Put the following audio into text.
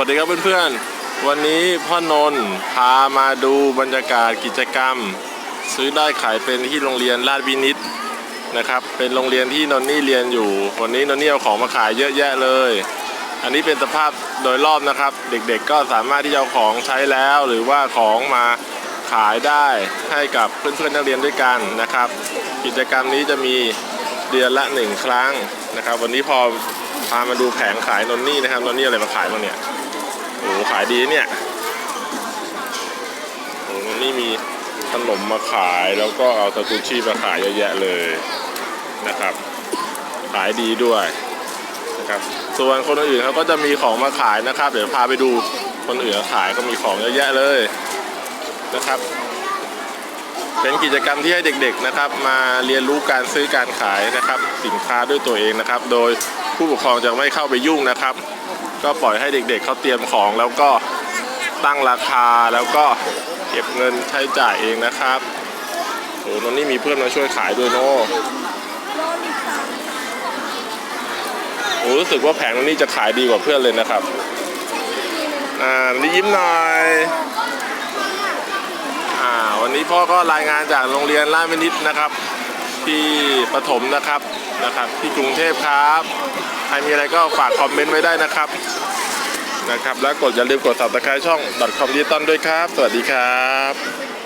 วัสดีครับเพื่อนๆ วันนี้พ่อนนท์พามาดูบรรยากาศกิจกรรม ซื้อได้ขายเป็นที่โรงเรียนลาดวินิตนะครับ เป็นโรงเรียนที่นนนี่เรียนอยู่ วันนี้นนนี่เอาของมาขายเยอะแยะเลย อันนี้เป็นสภาพโดยรอบนะครับ เด็กๆก็สามารถที่จะเอาของใช้แล้ว หรือว่าของมาขายได้ให้กับเพื่อนๆนักเรียนด้วยกันนะครับ กิจกรรมนี้จะมีเดือนละหนึ่งครั้งนะครับ วันนี้พอพามาดูแผงขายนนนี่นะครับนนนี่อะไรมาขายบ้างเนี่ย โหขายดีเนี่ยโอ้โหนี่มีขนมมาขายแล้วก็เอาสกุชี่มาขายเยอะแยะเลยนะครับ ขายดีด้วยนะครับ ส่วนคนอื่นเขาก็จะมีของมาขายนะครับ เดี๋ยวพาไปดูคนอื่นขายก็มีของเยอะแยะเลยนะครับ เป็นกิจกรรมที่ให้เด็กๆนะครับ มาเรียนรู้การซื้อการขายนะครับ สินค้าด้วยตัวเองนะครับ โดยผู้ปกครองจะไม่เข้าไปยุ่งนะครับ ก็ปล่อยให้เด็กๆเขาเตรียมของแล้วก็ตั้งราคาแล้วก็เก็บเงินใช้จ่ายเองนะครับโอ้โหนนนี่มีเพื่อนมาช่วยขายด้วยเนาะโอ้รู้สึกว่าแผงนนนี่จะขายดีกว่าเพื่อนเลยนะครับอ่านี่ยิ้มหน่อยอ่าวันนี้พ่อก็รายงานจากโรงเรียนราชวินิตนะครับ ที่ปฐมนะครับนะครับ ที่กรุงเทพครับ ใครมีอะไรก็ฝากคอมเมนต์ไว้ได้นะครับนะครับ แล้วกดอย่าลืมกด subscribe ช่อง .com ดิจิตอลด้วยครับ สวัสดีครับ